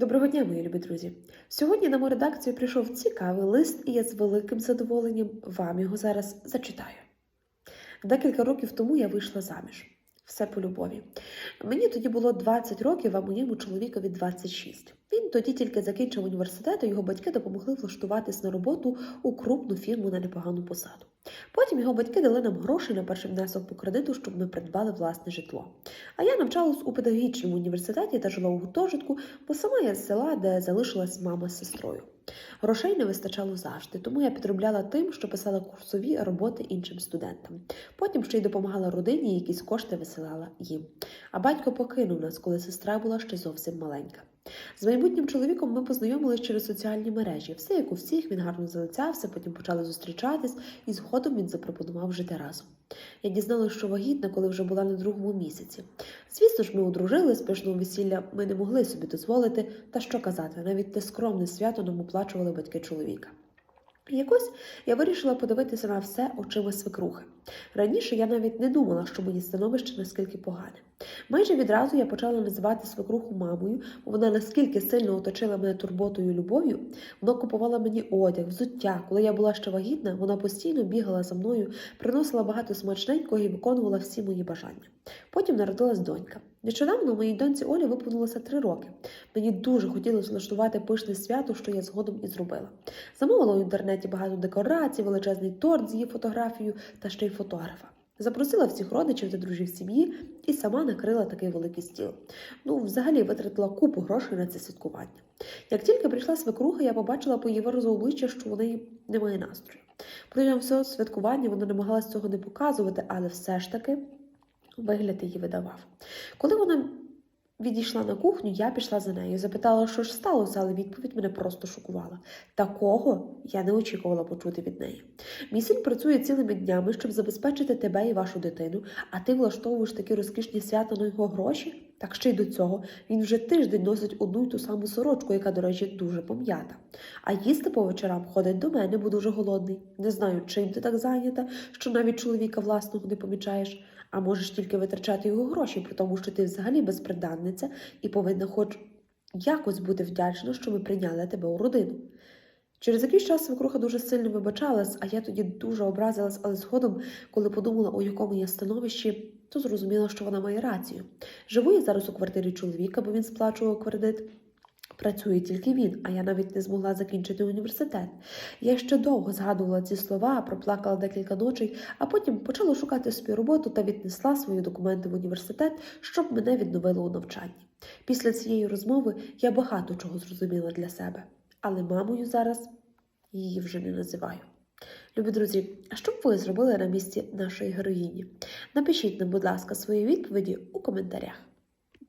Доброго дня, мої любі друзі! Сьогодні на мою редакцію прийшов цікавий лист, і я з великим задоволенням вам його зараз зачитаю. Декілька років тому я вийшла заміж. Все по любові. Мені тоді було 20 років, а моєму чоловікові 26. Він тоді тільки закінчив університет, і його батьки допомогли влаштуватись на роботу у крупну фірму на непогану посаду. Потім його батьки дали нам гроші на перший внесок по кредиту, щоб ми придбали власне житло. А я навчалась у педагогічному університеті та жила у гуртожитку, бо сама я з села, де залишилась мама з сестрою. Грошей не вистачало завжди, тому я підробляла тим, що писала курсові роботи іншим студентам. Потім ще й допомагала родині, якісь кошти висилала їм. А батько покинув нас, коли сестра була ще зовсім маленька. З майбутнім чоловіком ми познайомились через соціальні мережі. Все як у всіх, він гарно залицявся, потім почали зустрічатись, і згодом він запропонував жити разом. Я дізналася, що вагітна, коли вже була на другому місяці. Звісно ж, ми одружили пишного весілля ми не могли собі дозволити, та що казати, навіть те скромне свято нам оплачували батьки чоловіка. Якось я вирішила подивитися на все очима свекрухи. Раніше я навіть не думала, що мені становище наскільки погане. Майже відразу я почала називати свекруху мамою, бо вона наскільки сильно оточила мене турботою любов'ю, вона купувала мені одяг, взуття. Коли я була ще вагітна, вона постійно бігала за мною, приносила багато смачненького і виконувала всі мої бажання. Потім народилась донька. Нещодавно моїй доньці Олі виповнилося три роки. Мені дуже хотілося влаштувати пишне свято, що я згодом і зробила. Замовила в інтернеті багато декорацій, величезний торт з її фотографією та ще й фотографа. Запросила всіх родичів та друзів сім'ї і сама накрила такий великий стіл. Ну, взагалі витратила купу грошей на це святкування. Як тільки прийшла свекруха, я побачила по її виразу обличчя, що у неї немає настрою. Протягом всього святкування вона намагалась цього не показувати, але все ж таки вигляд її видавав. Коли вона відійшла на кухню, я пішла за нею. Запитала, що ж сталося, але відповідь мене просто шокувала. Такого я не очікувала почути від неї. Мій син працює цілими днями, щоб забезпечити тебе і вашу дитину, а ти влаштовуєш такі розкішні свята на його гроші. Так ще й до цього він вже тиждень носить одну й ту саму сорочку, яка, до речі, дуже пом'ята. А їсти по вечорам ходить до мене, бо дуже голодний. Не знаю, чим ти так зайнята, що навіть чоловіка власного не помічаєш, а можеш тільки витрачати його гроші, при тому, що ти взагалі безприданниця і повинна хоч якось бути вдячна, що ми прийняли тебе у родину. Через якийсь час свекруха дуже сильно вибачалась, а я тоді дуже образилась, але згодом, коли подумала, у якому я становищі, то зрозуміла, що вона має рацію. Живу я зараз у квартирі чоловіка, бо він сплачував кредит. Працює тільки він, а я навіть не змогла закінчити університет. Я ще довго згадувала ці слова, проплакала декілька ночей, а потім почала шукати собі роботу та віднесла свої документи в університет, щоб мене відновили у навчанні. Після цієї розмови я багато чого зрозуміла для себе, але мамою зараз її вже не називаю. Любі друзі, а що б ви зробили на місці нашої героїні? Напишіть нам, будь ласка, свої відповіді у коментарях.